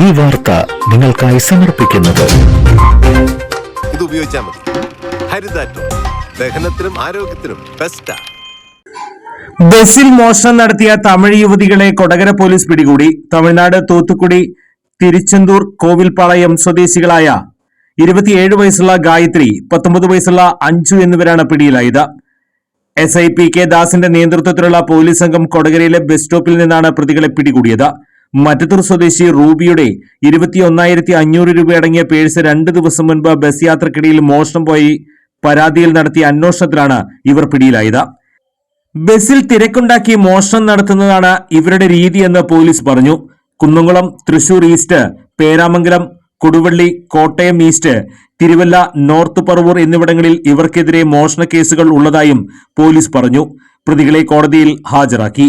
ഈ വാർത്ത നിങ്ങൾക്കായി സമർപ്പിക്കുന്നത്. ഇത് ഉപയോഗിച്ചാൽ മതി. ഹരിതാറ്റോ. ദഹനത്തിനും ആരോഗ്യത്തിനും ബെസ്റ്റാ ബസിൽ മോഷണം നടത്തിയ തമിഴ് യുവതികളെ കൊടകര പോലീസ് പിടികൂടി. തമിഴ്നാട് തൂത്തുക്കുടി തിരുച്ചെന്തൂർ കോവിൽപ്പാളയം സ്വദേശികളായ ഇരുപത്തിയേഴ് വയസ്സുള്ള ഗായത്രി പത്തൊമ്പത് വയസ്സുള്ള അഞ്ചു എന്നിവരാണ് പിടിയിലായത്. എസ് ഐ പി കെ ദാസിന്റെ നേതൃത്വത്തിലുള്ള പോലീസ് സംഘം കൊടകരയിലെ ബസ് സ്റ്റോപ്പിൽ നിന്നാണ് പ്രതികളെ പിടികൂടിയത്. മറ്റത്തൂർ സ്വദേശി റൂബിയുടെ ഇരുപത്തിയൊന്നായിരത്തി അഞ്ഞൂറ് രൂപയടങ്ങിയ പേഴ്സ് രണ്ട് ദിവസം മുൻപ് ബസ് യാത്രക്കിടയിൽ മോഷണം പോയി പരാതിയിൽ നടത്തിയ അന്വേഷണത്തിലാണ് ഇവർ പിടിയിലായത്. ബസിൽ തിരക്കുണ്ടാക്കി മോഷണം നടത്തുന്നതാണ് ഇവരുടെ രീതിയെന്ന് പോലീസ് പറഞ്ഞു. Kunnamkulam Thrissur east Peramangalam Koduvally Kottayam east Thiruvalla north Paravur എന്നിവിടങ്ങളിൽ ഇവർക്കെതിരെ മോഷണ കേസുകൾ ഉള്ളതായും പോലീസ് പറഞ്ഞു. പ്രതികളെ കോടതിയിൽ ഹാജരാക്കി.